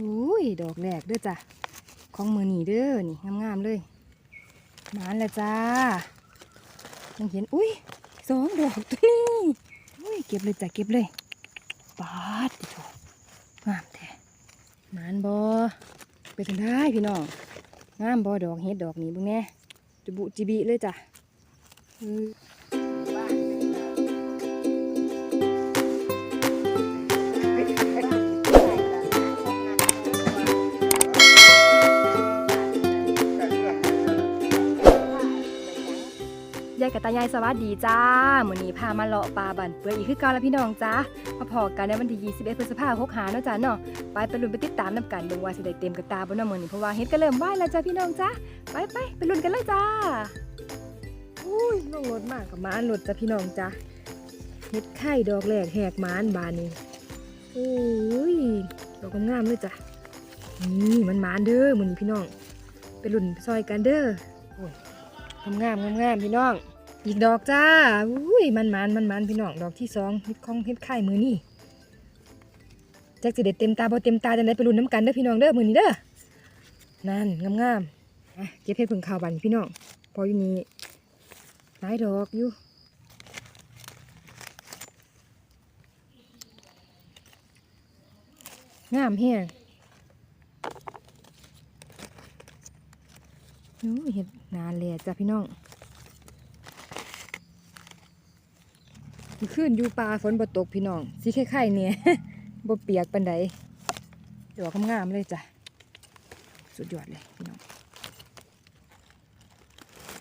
อุ้ยดอกแรกเด้อจ้ะของมือนีเด้อนี่งามๆเลยหมานแล้วจ้ายังเห็นอุ้ยสองดอกตัวนี้อุ้ยเก็บเลยจ้ะเก็บเลยปาดดิโถงามแท้หมานบอไปถึงได้พี่น้องงามบอดอกเฮ็ดดอกนี้บุ้งแน่จุบุจิบิเลยจ้ะ กับตายายสวัสดีจ้ามื้อนี้พามาเลาะปลาบันเปื่อยอีกคือเก่าแล้วพี่น้องจ้ามาพอกันในวันที่21พฤษภาคม65เนาะจ้าเนาะไปไปลุ้นไปติดตามนํกันเบิ่งว่าสิได้เต็มกับตาบ่เนาะมื้อนี้เพราะว่าเฮ็ดก็เริ่มไหวแล้วจ้าพี่น้องจ้าไปไปไปลุ้นกันเลยจ้าอุ้ยลงรถมากกับม้ารถจ้าพี่น้องจ้าเฮ็ดไข่ดอกแรกแหกม้านบานนี้โอ้ยดอกงามเลยจ้ะนี่มันมานเด้อมื้อนี้พี่น้องไปลุ้นไปซอยกันเด้อโอ้ยงามๆงามพี่น้อง อีกดอกจ้าอุ้ยมันมันมันมันพี่น้องดอกที่สองเฮ็ดของเฮ็ดไข่มือนี่แจักสิเด็ดเต็มตาบ่เต็มตาจังได๋ไปลุ้นน้ำกันเด้อพี่น้องเด้อมือนี้เด้อนั่นงามๆอะเก็บเฮ็ดเพิ่งขาวบันพี่น้องพออยู่นี่หลายดอกอยู่งามแฮงโอ้เฮ็ดนานเลยจ้ะพี่น้อง มื่อคืนอยู่ป่าฝนบ่ตกพี่น้องสิไข่ๆเนี่ยบ่เปียกปานใดดอกงามเลยจ้ะ สุดยอดเลยพี่น้อง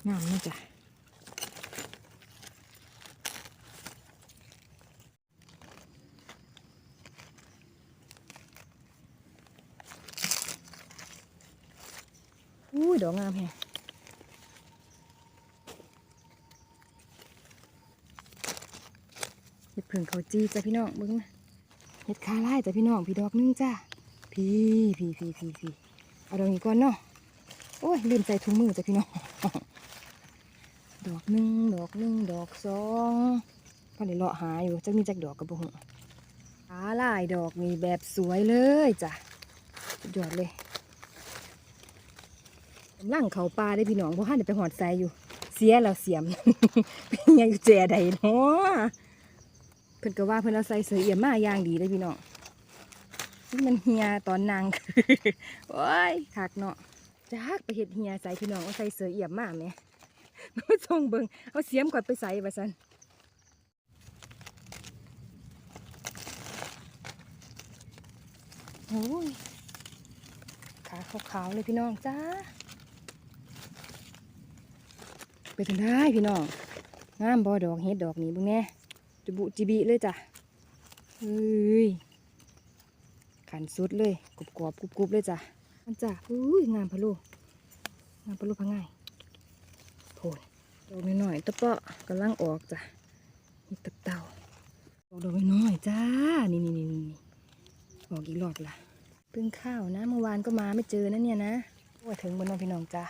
งามนี่จ้ะอุ้ยดอกงามแฮะ เห็ด ผึ่งเขาจีจ้ะพี่น้องเบิ้งนะเห็ดคาไล่จ้ะพี่น้องพี่ดอกหนึงจ้าพี่พี่พี่พี่พี่เอาดอกนี้ก่อนเนาะโอ้ยลืมใส่ถุงมือจ้ะพี่น้องดอกหนึ่งดอกหนึ่งดอกสองพอได้เลาะหาอยู่จักมีจักดอกกระบุงคาไล่ดอกนี่แบบสวยเลยจ้ะสุดยอดเลยกำลังเขาปลาได้พี่น้องเพราะข้าเดี๋ยวไปหอดใส่อยู่ เสียแล้วเสียมเป็นยังอยู่แจใดเนาะ เพิ่นก็ว่าเพิ่นเอาใส่เสือเอี่ยมมาอย่างดีเลยพี่น้องนี่มันเฮียตอนนางโอ้ยคักเนาะจักไปเฮ็ดเฮียใส่พี่น้องเอาใส่เสือเอี่ยมมาแหมมาส่งเบิงเอาเสียมก่อนไปใส่ว่าซั่นโอ้ยขาขาวๆเลยพี่น้องจ้าไปถึงได้พี่น้องงามบ่ดอกเฮ็ดดอกนี้บิ่งแน่ จุบุจิบิเลยจ้ะเฮ้ยขันสุดเลยกรุบกรอบกรุบกรุบเลยจ้ะมันจ้ะอุ้ยงามพะโลงามพะโลพังง่ายโผล่ดอกน้อยๆตะเปาะกำลังออกจ้ะนี่ตับเต่าดอกดอกน้อยจ้านี่นี่นี่นี่ออกอีกรอบละเพิ่งข้าวนะเมื่อวานก็มาไม่เจอนะเนี่ยนะว่าถึงบนน้องพี่น้องจ้า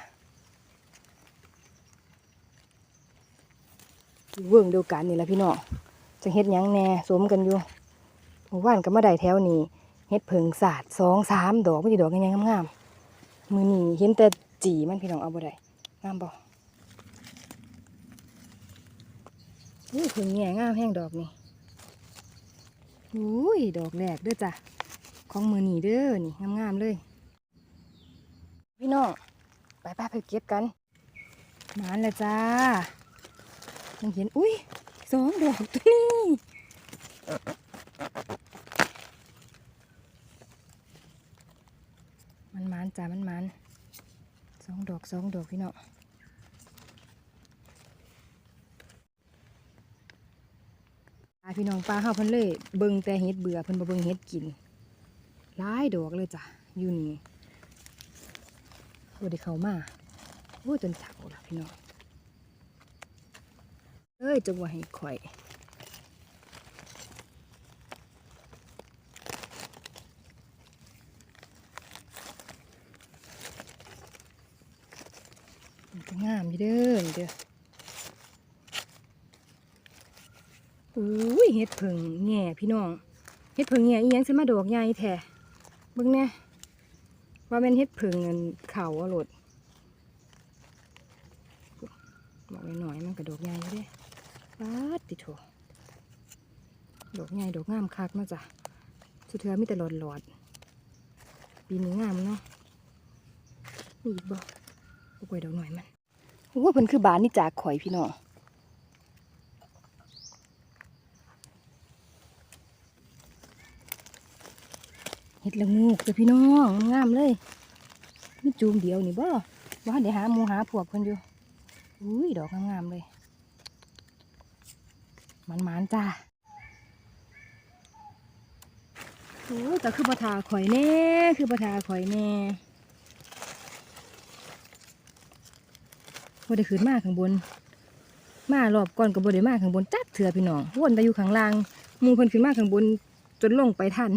เวิ่งเดียวกันนี่แหละพี่น้อง จะเฮ็ดยังแน่สมกันอยู่หมู่บ้านก็มาได้แถวนี้เฮ็ดเพิงศาสตร์สองสามดอกไม่ใช่ดอกยังงงามๆมือนี้เห็นแต่จีมันพี่น้องเอาบ่ได้งามบ่อุ้ยเพิงแง่งามแห้งดอกนี่อุ้ยดอกแรกเด้อจ้ะของมือนี้เด้อนี่งามๆเลย พี่น้องไปป้าไปเก็บกันหมานแล้วจ้ายังเห็นอุ้ย สองดอกตัวนี้มันมันจ้ามันมันสองดอกสองดอกพี่น้องพี่น้องปลาเฮาพิ่นเลยเบิงแต่เฮ็ดเบื่อเพิ่นบ่เบิงเฮ็ดกินหลายดอกเลยจ้ะอยู่นี่บ่ได้เข้ามาโอ้ยจนเฒ่าละพี่น้อง เอ้ยจะว่าให้ข่อยงามอยู่เด้อนเด้ออุ้ยเฮ็ดเพิ่งแง่พี่น้องเฮ็ดเพิ่งแง่อีหยังสิมาดอกใหญ่แท้เบิ่งแน่ว่าแม่นเฮ็ดผึ่งเงินเข่าอะโหลดบอกหน่อยมันกระดกใหญ่เด้ ปาดติโถดอกใหญ่ดอกงามคักเนาะจ้ะสุดเทือมีแต่หลอดหลอดปีนี้งามเนาะมีอีกบ่บ่กล้วยดอกหน่อยมันโอ้เพิ่นคือบานนี่จากข่อยพี่น้องเฮ็ดละงูกจ้ะพี่น้องงามเลยมีจูมเดียวนี่บ่ว่าเดี๋ยวหาหมูหาพวกเพิ่นอยู่อุ้ยดอกงามๆเลย มันมานๆจ้าโอ้แต่คือปทาข่อยแน่คือปทาข่อยแน่บ่ได้ขึ้นมาข้างบน มารอบก่อนก็บ่ได้มาข้างบนจักเถื่อพี่น้องวนแต่อยู่ข้างล่างมูเพิ่นขึ้นมาข้างบนจนลงไปทัน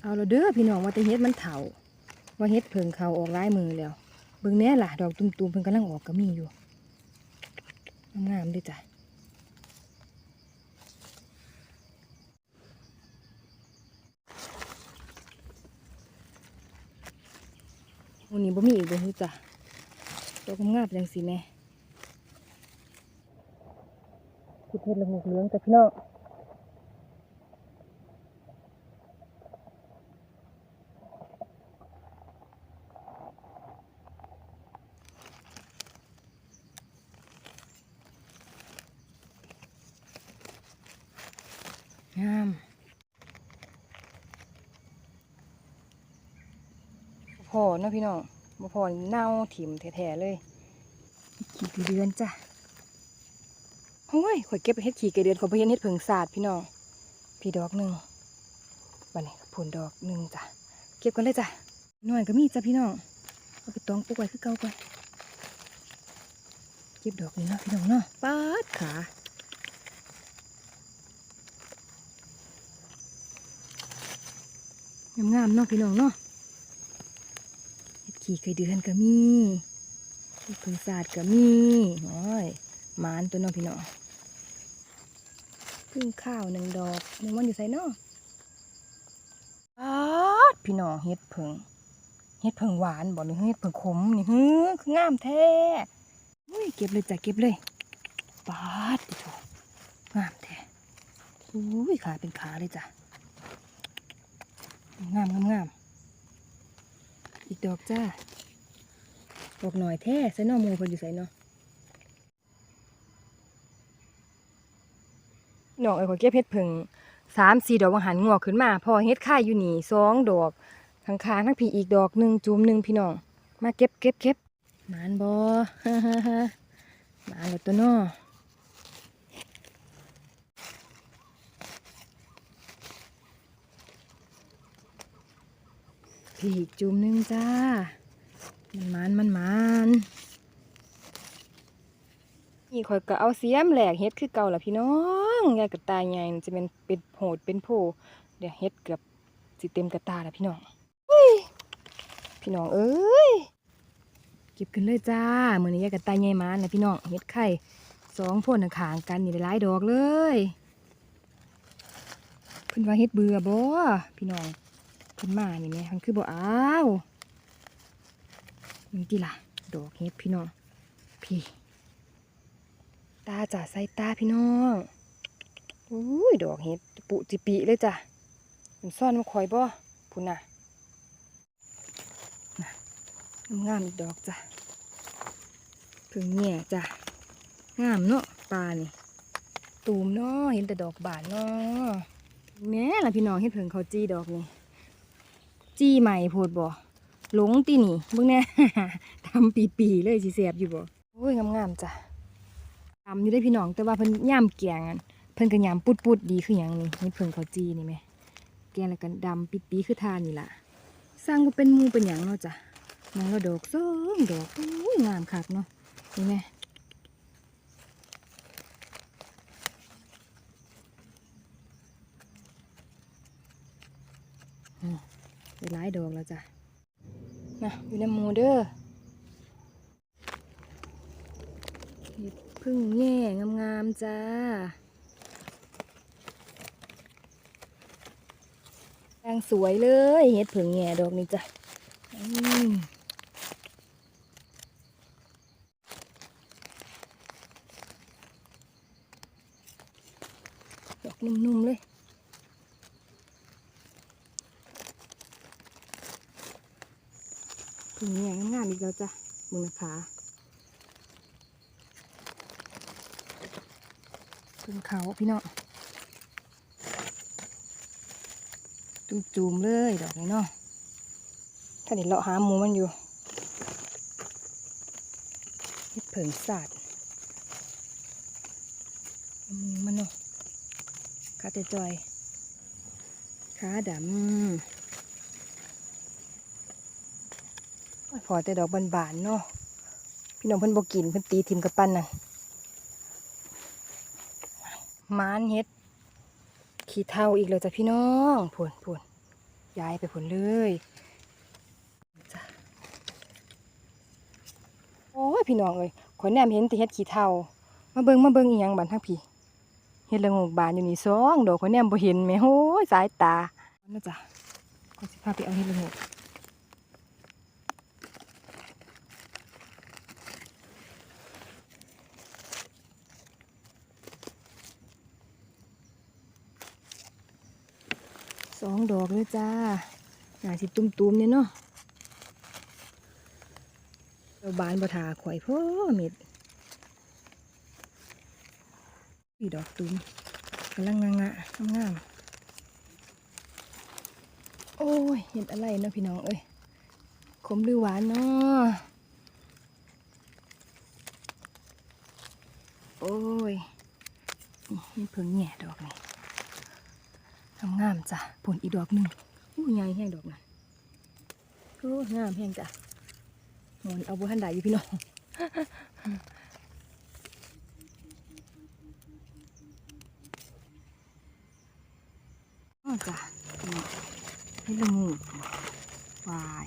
เอาและเด้อพี่น้องว่าแต่เฮ็ดมันเถาว่าเฮ็ดเพิงเขาออกร้ายมือแล้ว เบิ่งแน่ล่ะ ดอกตุ่มๆเพิ่นกำลังออกก็มีอยู่งามๆด้วยจ้ะวันนี้บ่มีอีกเด้อจ้ะดอกงามจังสิแม่คิดเฮ็ดละงูเหลืองจ้ะพี่น้อง อเนาะพี่น้องบ่พอเน่าถิ่มแท้ๆเลยขี้กระเดือนจ้ะโอ้ยข่อยเก็บไปเฮ็ดขี้กระเดือนขอยบ่เห็นเฮ็ดเผิงศาสตร์พี่น้องพี่ดอกหนึ่งบัดนี้ผลดอกหนึ่งจ้ะเก็บกันเลยจ้ะหน่อยก็มีจ้ะพี่น้องเอาไปตองปลูกไว้คือเก่าก่อนเก็บดอกนี้เนาะพี่น้องเนาะปาดขางามๆเนาะพี่น้องเนาะ ขี่ไข่เดือนก็มีเห็ดผึ่งศาสตร์ก็มีโอ้ยหมานตัวน้องพี่น้องพึ่งข้าวหนึ่งดอกหนึ่งวันอยู่ใส่เนาะอาดพี่น้องเห็ดผึ่งเห็ดผึ่งหวานบอกเลยเห็ดผึ่งขมนี่ฮึคืองามแท้อุ้ยเก็บเลยจ้ะเก็บเลยปาดดิโถงามแท้อุ้ยขาเป็นขาเลยจ้ะงามงามงาม อีกดอกจ้าดอกหน่อยแท้ใส่หนอหมูเพิ่นอยู่ใส่เนาะน้องเอ้ยขอยเก็บเห็ดผึ่งสามสี่ดอกวังหันงอกขึ้นมา พอเห็ดค่ายอยู่นี่สองดอกข้างๆทั้งพี่อีกดอกหนึ่งจุ่มหนึ่งพี่น้อง มาเก็บเก็บเก็บหมานบอฮ่าฮ่าฮ่าหมานแล้วตัวน้อ อีกจุ่มหนึ่งจ้า มันมันมันมันนี่ข่อยก็เอาเสียมแหลกเฮ็ดคือเก่าล่ะพี่น้องยายกระตายใหญ่นี่จะเป็นเป็นโหดเป็นโพเดี๋ยวเฮ็ดเกือบสิเต็มกระตาแล้วพี่น้องอุ้ยพี่น้องเอ้ยเก็บกันเลยจ้าเหมือนยายกระตายใหญ่มานะพี่น้องเฮ็ดไข่สองพ่นขางกันนี่หลายดอกเลยเพิ่นว่าเฮ็ดเบื่อบ่พี่น้อง เพิ่นมานี่แหมมันคือบ่อ้าวนี่ล่ะ ดอกเฮ็ดพี่น้อง พี่ ตาจ่าใส่ตาพี่น้องอุ้ยดอกเฮ็ดปุจิปิเลยจ้ะเป็นซ่อนมาคอยบ่พุ่นน่ะนะงามอีกดอกจ้ะเพิ่งแง่จ้ะงามเนาะปลานี่ตูมเนาะเห็นแต่ดอกบานเนาะแม่ละพี่น้องเฮ็ดเพิ่งเขาจี้ดอกนี่ จี้ใหม่โพดบ่หลงตีนี่เบิ่งแน่ ทำปีปีๆเลยสิแสบอยู่บ่โอ้ยงามๆจ้ะทำอยู่ได้พี่น้องแต่ว่าเพิ่นย่ามแกงอันเพิ่นก็ยามปุดๆดีคือหยังนี่นี่เพิ่นเขาจี้นี่แหมแกงแล้วก็ดำปีปีๆคือทานนี่ล่ะสร้างบ่เป็นหมู่เป็นหยังเนาะจ้ะมันก็ดอกสองดอกโอ้ยงามคักเนาะนี่แม่อืมได้ หลายดอกแล้วจ้ะนะอยู่ในหมูเด้อพึ่งแง่งามๆจ้ายางสวยเลยเฮ็ดเผิงแง่ดอกนี่จ้ะดอกนุ่มๆเลย ถึงเนี่ยงามๆ อีกแล้วจ้ะมึงนะคะถึงเขาพี่เนาะจุ่มๆเลยดอกนี้เนาะถ้าเดี๋ยวเลาะหาหมูมันอยู่เฮ็ดเผิงสาดอืมมันเนาะขาแต่จอยขาดำ พอแต่ดอกบานๆเนาะพี่น้องเพิ่นบ่กินเพิ่นตีทิมกับปั้นน่ะมานเฮ็ด ขี้เท่าอีกแล้วจ้ะพี่น้องพูนพูนย้ายไปพูนเลยจ้ะโอ้ยพี่น้องเอ้ยขอยแนมเห็นแต่เฮ็ดขี้เท่า มาเบิ่งมาเบิ่งอีหยังบันทั้งพี่เฮ็ดละงกบานอยู่นี่สองดอกขอยแนมบ่เห็นแม่โอ้ยสายตานะจ้ะก็สิพาไปเอาเฮ็ดละงก สองดอกเลยจ้าหนาสิตุ้มๆเนี่ยเนาะเราบานบะถาข่อยพ่อเม็ดอีดอกตุ้มกำลังงะงะงามโอ้ยเห็ดอะไรเนาะพี่น้องเอ้ยขมหรือหวานเนาะโอ้ยนี่เห็ดเพิ่งแง่ดอกนี่ งามจ้ะผลอีกดอกหนึ่งอู้ใหญ่แห้งดอกนะโอ้งามแห้งจ้ะหอนเอาบัทันไดอยู่พี่น้องจ้ะนี่ให้ละงูวาย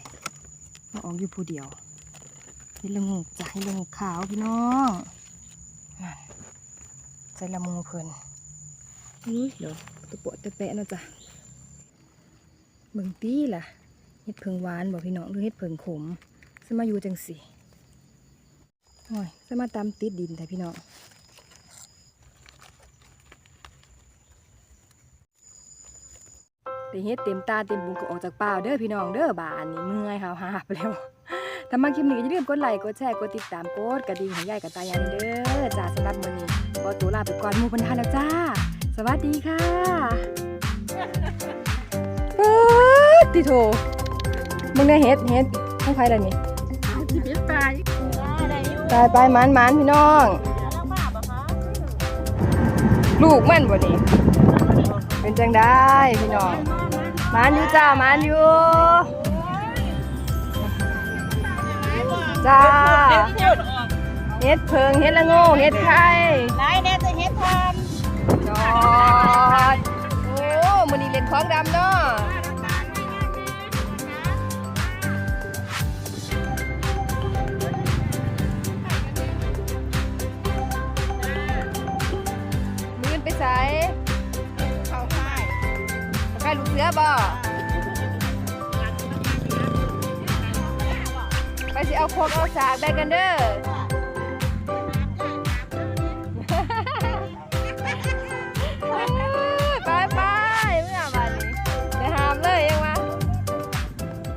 มาออกอยู่ผู้เดียวให้ละงูจ้ะให้ละงูขาวพี่น้องนั่นใจละมูเพิ่นนี่เดี๋ยว ตะปวดตะแปะนะจ้ะเบิ่งตีล่ะเฮ็ดเพิงหวานบอกพี่น้องหรือเฮ็ดเพิงขมสมาอยู่จังสิโอ้ยสมาตามติดดินแต่พี่น้องแต่เฮ็ดเต็มตาเต็มบุงก็ออกจากป่าเด้อพี่น้องเด้อบานนี่เมื่อยหาวหาบแล้วถ้ามาคลิปนี้ก็อย่าลืมกดไลค์กดแชร์กดติดตามกดกระดิ่งให้ยายกับตายายเด้อจ้าสำหรับมื้อนี้ขอตัวลาไปก่อนหมู่เพิ่นทานแล้วจ้า สวัสดีค่ะเปิดติโถมึงได้เฮ็ดเฮ็ดของใครล่ะนี่ชีวิตตายได้อยู่ตายไปหมานหมานพี่น้องแล้วมาบ่คะลูกมันบ่นี่เป็นจังได้พี่น้องหมานอยู่จ้าหมานอยู่จ้าเฮ็ดเพิงเฮ็ดละโง่เฮ็ดไข่ได้แน่จะเฮ็ดทานจ อดโอ้มือนี้เล่นของดำเนาะมื้อไปไสเข้าค่ายใครลูกเสือบ่ไปสิเอาโคกเอาสากได้กันเด้อ